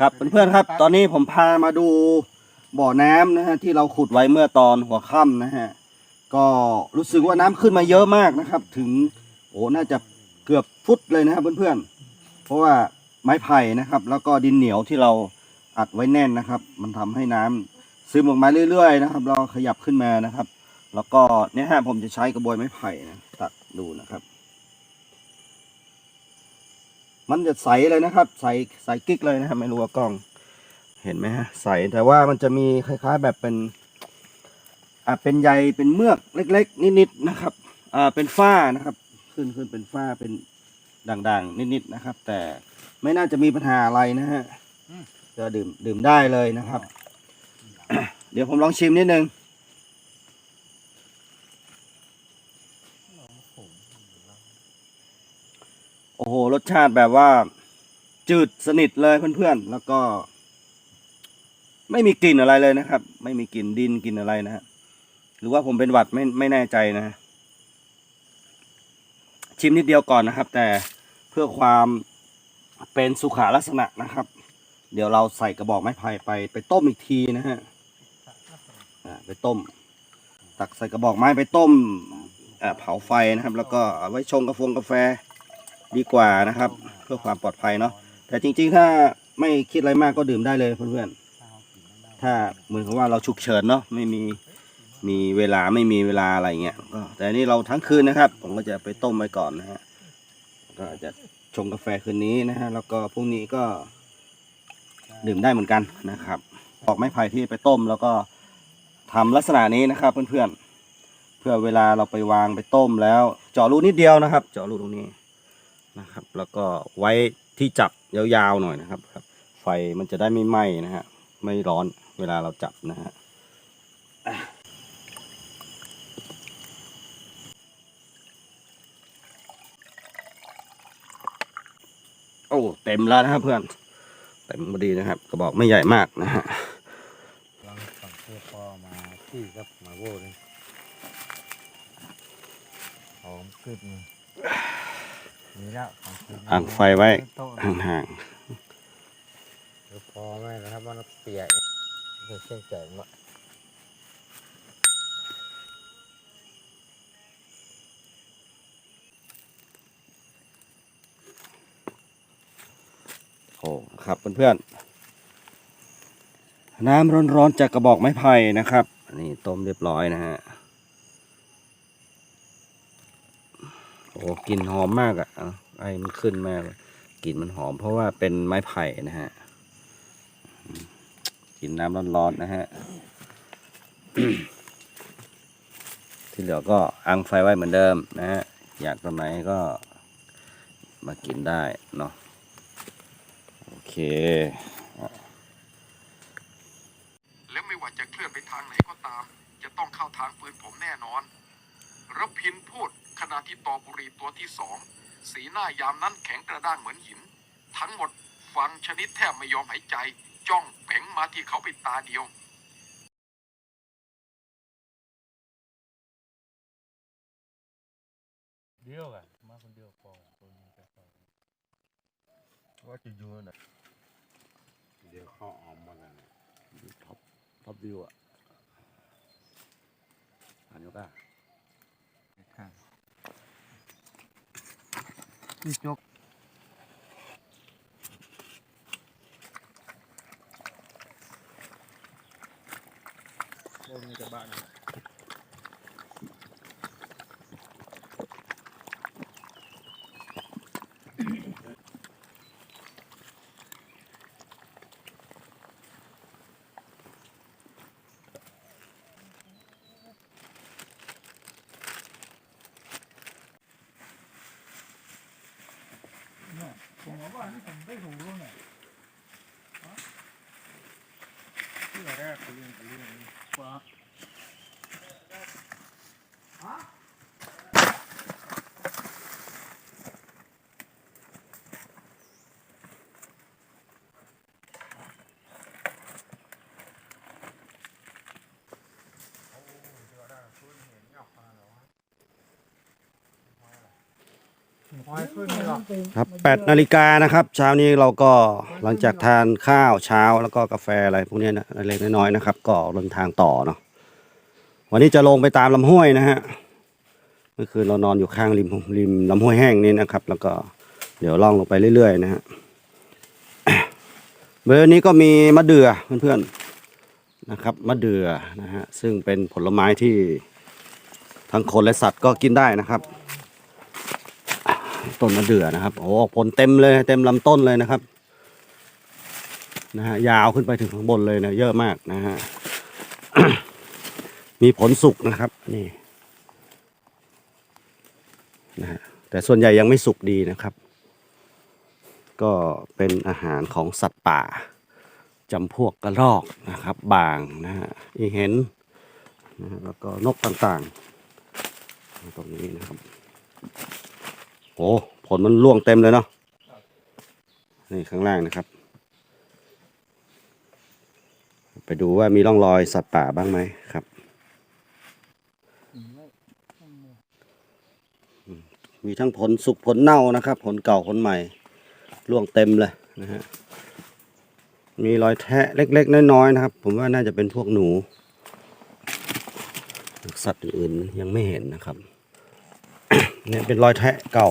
ครับเพื่อนๆครับ ตอนนี้ผมพามาดูบ่อน้ำนะฮะที่เราขุดไว้เมื่อตอนหัวค่ำนะฮะก็รู้สึกว่าน้ำขึ้นมาเยอะมากนะครับ ถึงโอ้น่าจะเกือบฟุตเลยนะครับเพื่อนๆเพราะว่าไม้ไผ่นะครับ แล้วก็ดินเหนียวที่เราอัดไว้แน่นนะครับ มันทำให้น้ำ ซึมออกมาเรื่อยๆนะครับ เราขยับขึ้นมานะครับ แล้วก็เนี่ยฮะผมจะใช้กระบวยไม้ไผ่นะตัดดูนะครับ มันจะใสเลยนะครับ ใสใสกิ๊กเลยนะครับไม่รู้ว่ากล้อง เห็นไหมฮะใสแต่ว่ามันจะมีคล้าย ๆ แบบเป็นอ่าเป็นใยเป็นเมือกเล็ก ๆ นิดๆนะครับอ่าเป็นฝ้านะครับ ขึ้นขึ้นเป็นฝ้าเป็นด่างๆ นิดๆนะครับ แต่ไม่น่าจะมีปัญหาอะไรนะฮะจะดื่มดื่มได้เลยนะครับ เดี๋ยวผมลองชิมนิดนึงโอ้โห รสชาติแบบว่า จืดสนิทเลยเพื่อนๆ แล้วก็ ไม่มีกลิ่นอะไรเลยนะครับ ไม่มีกลิ่นดินกลิ่นอะไรนะฮะหรือว่าผมเป็นหวัดไม่ไม่แน่ใจนะฮะชิมนิดเดียวก่อนนะครับ แต่เพื่อความเป็นสุขาลักษณะนะครับ เดี๋ยวเราใส่กระบอกไม้ไผ่ไปไปต้มอีกทีนะฮะ ไปต้ม ตักใส่กระบอกไม้ไปต้มเผาไฟนะครับ แล้วก็เอาไว้ชงกาแฟกาแฟดีกว่านะครับ เพื่อความปลอดภัยเนาะแต่จริง ๆ ถ้าไม่คิดอะไรมากก็ดื่มได้เลยเพื่อนๆถ้าเหมือนกับว่าเราฉุกเฉินเนาะไม่มีมีเวลาไม่มีเวลาอะไรเงี้ยก็แต่นี่เราทั้งคืนนะครับ ผมก็จะไปต้มไว้ก่อนนะฮะก็จะชงกาแฟคืนนี้นะฮะแล้วก็พรุ่งนี้ก็ดื่มได้เหมือนกันนะครับบอกไม้ไผ่ที่ไปต้มแล้วก็ ทำลักษณะนี้นะครับเพื่อนๆ เพื่อเวลาเราไปวางไปต้มแล้ว เจาะรูนิดเดียวนะครับ เจาะรูตรงนี้นะครับ แล้วก็ไว้ที่จับยาวๆหน่อยนะครับครับ ไฟมันจะได้ไม่ไหม้นะฮะไม่ร้อนเวลาเราจับนะฮะโอ้เต็มแล้วนะครับเพื่อนเต็มพอดีนะครับ กระบอกไม่ใหญ่มากนะฮะ ลองสั่งเสื้อพอ มาที่กับมาโว้เลยหอมกึบนี่นี่แล้วของกินอ่างไฟไว้โต๊ะห่างเดี๋ยวพอไหมนะครับว่าเปียกเดี๋ยวเส้นแก่หมดๆโอ้ครับเพื่อนๆน้ำร้อนๆจากกระบอกไม้ไผ่นะครับอั นนี้ต้มเรียบร้อยนะฮะ โอ้กลิ่นหอมมากอะ่ะไอ้มันขึ้นมากลยกลิ่นมันหอมเพราะว่าเป็นไม้ไผ่นะฮะกลิ่นน้ำร้อนๆนะฮะ ที่เหลือก็อังไฟไว้เหมือนเดิมนะฮะ อยากตอนไหนก็มากินได้เนาะ โอเค แล้วไม่ว่าจะเคลื่อนไปทางไหน ตามจะต้องเข้าทางปืนผมแน่นอนรพินพูดขณะที่ตอบุรีตัวที่สองสีหน้ายามนั้นแข็งกระด้างเหมือนหิน ทั้งหมดฟังชนิดแทบไม่ยอมหายใจ จ้องเพ่งมาที่เขาเป็นตาเดียวเดียวกันมาคนเดียวพอตัวนี้ก็พอว่าจะอยู่ไหนเดี๋ยวเขาออมมาแล้วเนี่ยท็อปท็อปวิวอะ อันนี้ก็ข้างที่จกบนมีกระบะนะผมว่านี่ผมได้หูแล้วเนี่ย ที่แรกเรื่องเรื่องว่า หอยขึ้นไม่หรอก ครับ8นาฬิกานะครับ เช้านี้เราก็หลังจากทานข้าวเช้าแล้วก็กาแฟอะไรพวกเนี้ยนะเล็กๆน้อยๆนะครับ ก็เดินทางต่อเนาะวันนี้จะลงไปตามลำห้วยนะฮะเมื่อคืนเรานอนอยู่ข้างริมริมลำห้วยแห้งนี่นะครับ แล้วก็เดี๋ยวล่องลงไปเรื่อยๆนะฮะเบอร์นี้ก็มีมะเดื่อเพื่อนๆนะครับมะเดื่อนะฮะซึ่งเป็นผลไม้ที่ทั้งคนและสัตว์ก็กินได้นะครับ ต้นมะเดื่อนะครับโอ้ผลเต็มเลยเต็มลำต้นเลยนะครับนะฮะยาวขึ้นไปถึงข้างบนเลยนะเยอะมากนะฮะมีผลสุกนะครับนี่นะฮะแต่ส่วนใหญ่ยังไม่สุกดีนะครับ ก็เป็นอาหารของสัตว์ป่าจำพวกกระรอกนะครับ บางนะฮะอีเห็นนะฮะแล้วก็นกต่างๆ ตรงนี้นะครับ โอ้ผลมันร่วงเต็มเลยเนาะนี่ข้างล่างนะครับ ไปดูว่ามีร่องรอยสัตว์ป่าบ้างไหมครับ มีทั้งผลสุกผลเน่านะครับ ผลเก่าผลใหม่ร่วงเต็มเลยนะฮะมีรอยแทะเล็ก ๆ น้อยๆนะครับ ผมว่าน่าจะเป็นพวกหนู สัตว์อื่นยังไม่เห็นนะครับ เนี่ยเป็นรอยแทะเก่า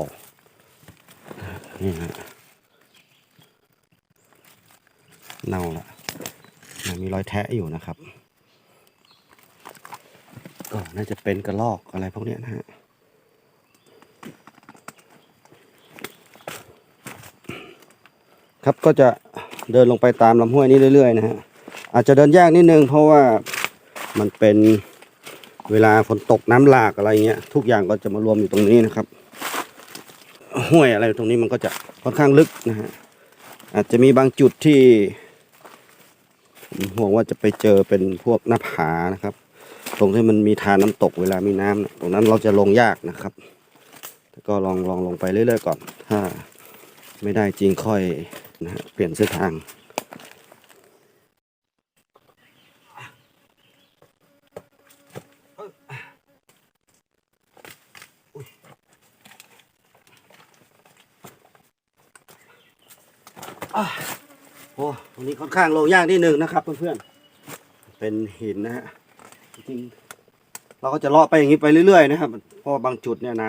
นี่ฮะเน่าละนมีรอยแทะอยู่นะครับ ก็น่าจะเป็นกระลอกอะไรพวกนี้นะฮะครับก็จะเดินลงไปตามลำห้วยนี้เรื่อยๆนะฮะอาจจะเดินยากนิดนึงเพราะว่ามันเป็น เวลาฝนตกน้ำหลากอะไรเงี้ยทุกอย่างก็จะมารวมอยู่ตรงนี้นะครับ ห้วยอะไรตรงนี้มันก็จะค่อนข้างลึกนะฮะอาจจะมีบางจุดที่ห่วงว่าจะไปเจอเป็นพวกหน้าผานะครับ ตรงที่มันมีทานน้ำตกเวลามีน้ำนะตรงนั้นเราจะลงยากนะครับก็ลองลองลงไปเรื่อยๆก่อน ถ้าไม่ได้จริงค่อยนะฮะเปลี่ยนเส้นทาง โอ้ตรงนี้ค่อนข้างลงยากนิดนึงนะครับเพื่อนๆ เป็นหินนะฮะ จริงๆเราก็จะเลาะไปอย่างนี้ไปเรื่อยๆนะครับ เพราะบางจุดเนี่ยน้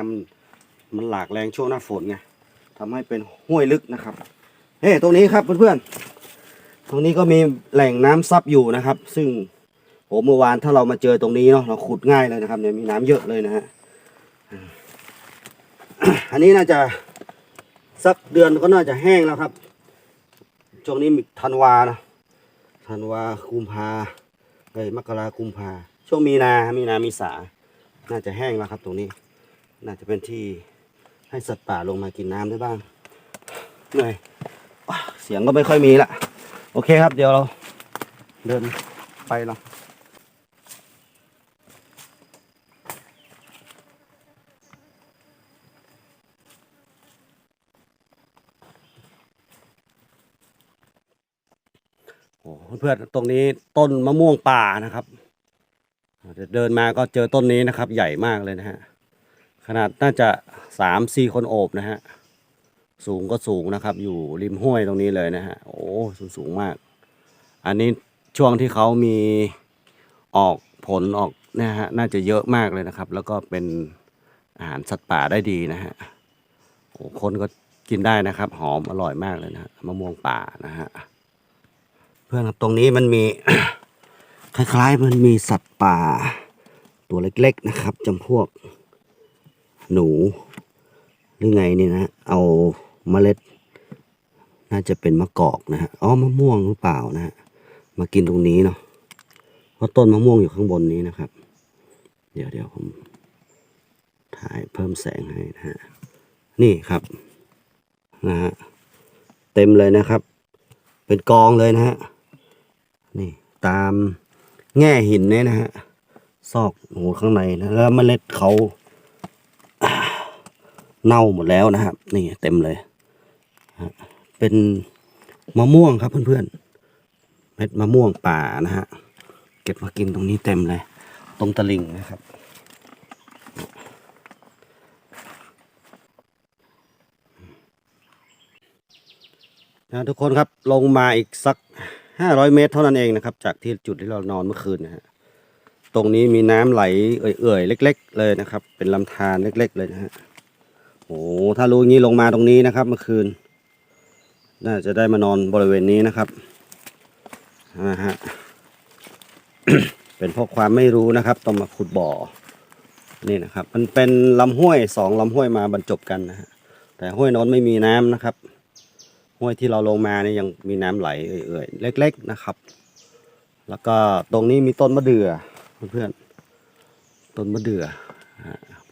ำมันหลากแรงช่วงหน้าฝนไงทำให้เป็นห้วยลึกนะครับ เฮ้ตรงนี้ครับเพื่อนๆ ตรงนี้ก็มีแหล่งน้ำซับอยู่นะครับ ซึ่งโอ้เมื่อวานถ้าเรามาเจอตรงนี้เนาะเราขุดง่ายเลยนะครับเนี่ยมีน้ำเยอะเลยนะฮะ อันนี้น่าจะสักเดือนก็น่าจะแห้งแล้วครับ ช่วงนี้มีธันวานะธันวากุมภาเอ้ยมกรากุมภาช่วงมีนา มีนามีสา น่าจะแห้งแล้วครับตรงนี้ น่าจะเป็นที่ให้สัตว์ป่าลงมากินน้ำได้บ้าง เหนื่อย เสียงก็ไม่ค่อยมีละ โอเคครับ เดี๋ยวเราเดินไปเนา อ้เพื่อนๆตรงนี้ต้นมะม่วงป่านะครับเดินมาก็เจอต้นนี้นะครับ ใหญ่มากเลยนะฮะขนาดน่าจะสามสี่คนโอบนะฮะสูงก็สูงนะครับ อยู่ริมห้วยตรงนี้เลยนะฮะโอ้สูงสูงมาก อันนี้ช่วงที่เขามีออกผลออกนะฮะน่าจะเยอะมากเลยนะครับ แล้วก็เป็นอาหารสัตว์ป่าได้ดีนะฮะโอ้คนก็กินได้นะครับ หอมอร่อยมากเลยนะมะม่วงป่านะฮะ เพื่อนครับตรงนี้มันมี คล้ายๆ มันมีสัตว์ป่า ตัวเล็กๆนะครับจำพวก หนู หรือไงนี่นะ เอาเมล็ด น่าจะเป็นมะกอกนะฮะอ๋อมะม่วงหรือเปล่านะฮะมากินตรงนี้เนาะเพราะต้นมะม่วงอยู่ข้างบนนี้นะครับ เดี๋ยวเดี๋ยวผมถ่ายเพิ่มแสงให้นะฮะนี่ครับนะฮะเต็มเลยนะครับ เป็นกองเลยนะฮะ นี่ตามแง่หินเนี่ยนะฮะซอกหูข้างในนะแล้วเมล็ดเขาเน่าหมดแล้วนะครับ นี่เต็มเลย เป็นมะม่วงครับเพื่อนๆ เม็ดมะม่วงป่านะฮะ เก็บมากินตรงนี้เต็มเลย ตรงตะลิงนะครับ นะทุกคนครับลงมาอีกสัก ห้าร้อยเมตรเท่านั้นเองนะครับ จากที่จุดที่เรานอนเมื่อคืนนะฮะตรงนี้มีน้ำไหลเอื่อยๆเล็ก ๆ เลยนะครับ เป็นลำธารเล็ก ๆ เลยนะฮะโอ้ถ้ารู้งี้ลงมาตรงนี้นะครับ เมื่อคืน น่าจะได้มานอนบริเวณนี้นะครับนะฮะเป็นเพราะความไม่รู้นะครับต้องมาขุดบ่อนี่นะครับ มันเป็นลำห้วยสองลำห้วยมาบรรจบกันนะฮะแต่ห้วยน้นไม่มีน้ำนะครับ ห้วยที่เราลงมาเนี่ยยังมีน้ำไหลเอื่อยๆเล็ก ๆนะครับ แล้วก็ตรงนี้มีต้นมะเดื่อเพื่อนๆต้นมะเดื่อ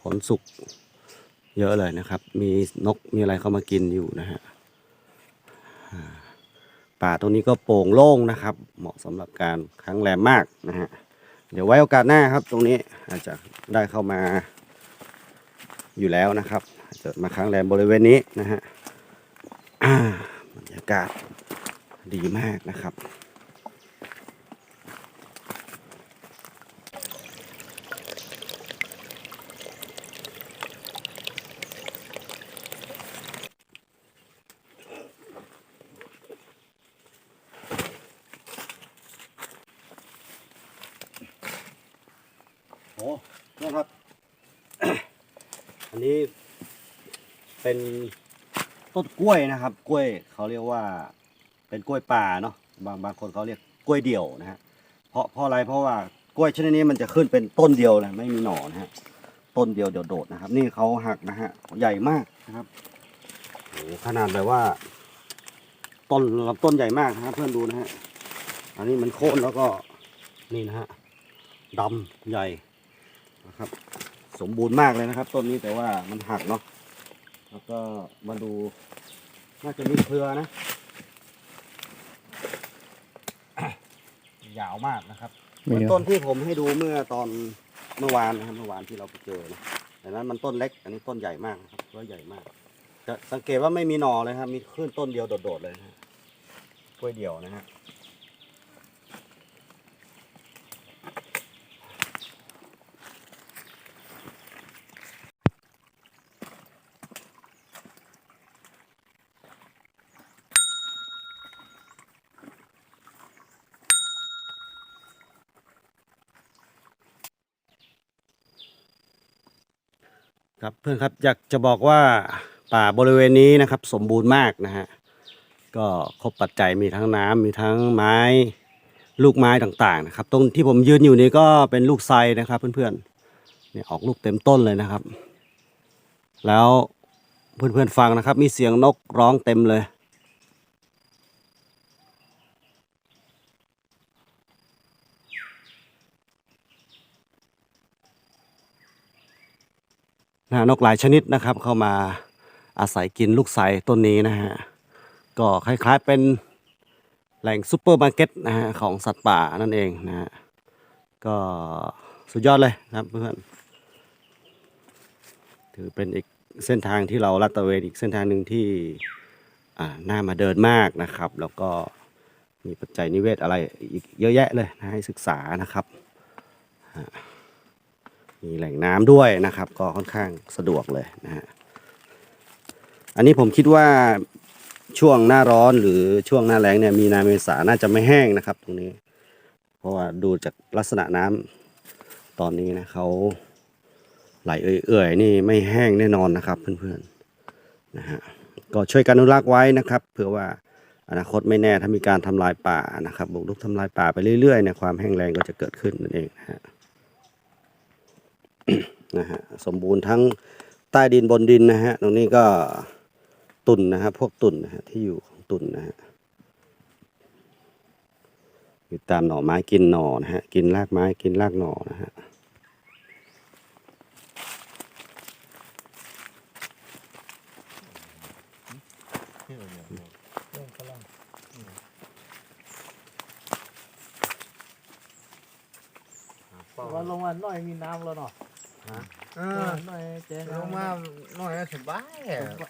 ผลสุกเยอะเลยนะครับ มีนกมีอะไรเข้ามากินอยู่นะฮะป่าตรงนี้ก็โปร่งโล่งนะครับ เหมาะสำหรับการค้างแรมมากนะฮะเดี๋ยวไว้โอกาสหน้าครับ ตรงนี้อาจจะได้เข้ามาอยู่แล้วนะครับ จะมาค้างแรมบริเวณนี้นะฮะ บรรยากาศดีมากนะครับ โอ้นี่ครับ อันนี้เป็น ต้นกล้วยนะครับ กล้วยเขาเรียกว่า เป็นกล้วยป่าเนาะบางบางคนเขาเรียกกล้วยเดี่ยวนะฮะเพราะเพราะอะไรเพราะว่ากล้วยชนิดนี้มันจะขึ้นเป็นต้นเดียวนะไม่มีหน่อนะฮะต้นเดียวเดี๋ยวโดดนะครับ นี่เขาหักนะฮะใหญ่มากนะครับโอ้ขนาดแบบว่า ต้นลำต้นใหญ่มากนะฮะเพื่อนดูนะฮะอันนี้มันโค่นแล้วก็นี่นะฮะดำใหญ่นะครับ สมบูรณ์มากเลยนะครับ ต้นนี้แต่ว่ามันหักเนาะ แล้วก็มาดู น่าจะมีเครือนะ ยาวมากนะครับเหมือนต้นที่ผมให้ดูเมื่อตอนเมื่อวานนะครับเมื่อวานที่เราไปเจอนะแต่นั้นมันต้นเล็ก อันนี้ต้นใหญ่มากนะครับก็ใหญ่มาก จะสังเกตว่าไม่มีหน่อเลยครับ มีขึ้นต้นเดียวโดดๆเลยนะฮะกล้วยเดี่ยวนะฮะ ครับเพื่อนครับอยากจะบอกว่าป่าบริเวณนี้นะครับ สมบูรณ์มากนะฮะก็ครบปัจจัยมีทั้งน้ำมีทั้งไม้ลูกไม้ต่างๆนะครับตรงที่ผมยืนอยู่นี้ก็เป็นลูกไซนะครับเพื่อนๆเนี่ยออกลูกเต็มต้นเลยนะครับ แล้วเพื่อนๆฟังนะครับ มีเสียงนกร้องเต็มเลย นะนกหลายชนิดนะครับ เข้ามาอาศัยกินลูกไทรต้นนี้นะฮะก็คล้ายๆเป็นแหล่งซูเปอร์มาร์เก็ตนะฮะของสัตว์ป่านั่นเองนะฮะก็สุดยอดเลยนะครับเพื่อนถือเป็นอีกเส้นทางที่เราลาดตระเวนอีกเส้นทางหนึ่งที่อ่าน่ามาเดินมากนะครับ แล้วก็มีปัจจัยนิเวศอะไรอีกเยอะแยะเลยนะให้ศึกษานะครับ มีแหล่งน้ำด้วยนะครับ ก็ค่อนข้างสะดวกเลยนะฮะอันนี้ผมคิดว่าช่วงหน้าร้อนหรือช่วงหน้าแล้งเนี่ยมีนาเมษาน่าจะไม่แห้งนะครับ ตรงนี้ เพราะว่าดูจากลักษณะน้ำตอนนี้นะเขาไหลเอื่อยๆนี่ไม่แห้งแน่นอนนะครับเพื่อนๆนะฮะก็ช่วยกันอนุรักษ์ไว้นะครับ เพื่อว่าอนาคตไม่แน่ถ้ามีการทำลายป่านะครับบุกรุกทำลายป่าไปเรื่อยๆเนี่ยความแห้งแล้งก็จะเกิดขึ้นนั่นเองนะฮะ นะฮะสมบูรณ์ทั้งใต้ดินบนดินนะฮะตรงนี้ก็ตุ่นนะฮะพวกตุ่นนะฮะที่อยู่ของตุ่นนะฮะอยู่ตามหน่อไม้กินหน่อนะฮะกินรากไม้กินรากหน่อนะฮะที่เราเนี่ยเรื่องกำลังแต่ว่าลงมาหน่อยมีน้ำแล้วเนาะ เอเอออหน่อยเจ๊ลงมาหน่อยสบายผอะมว่า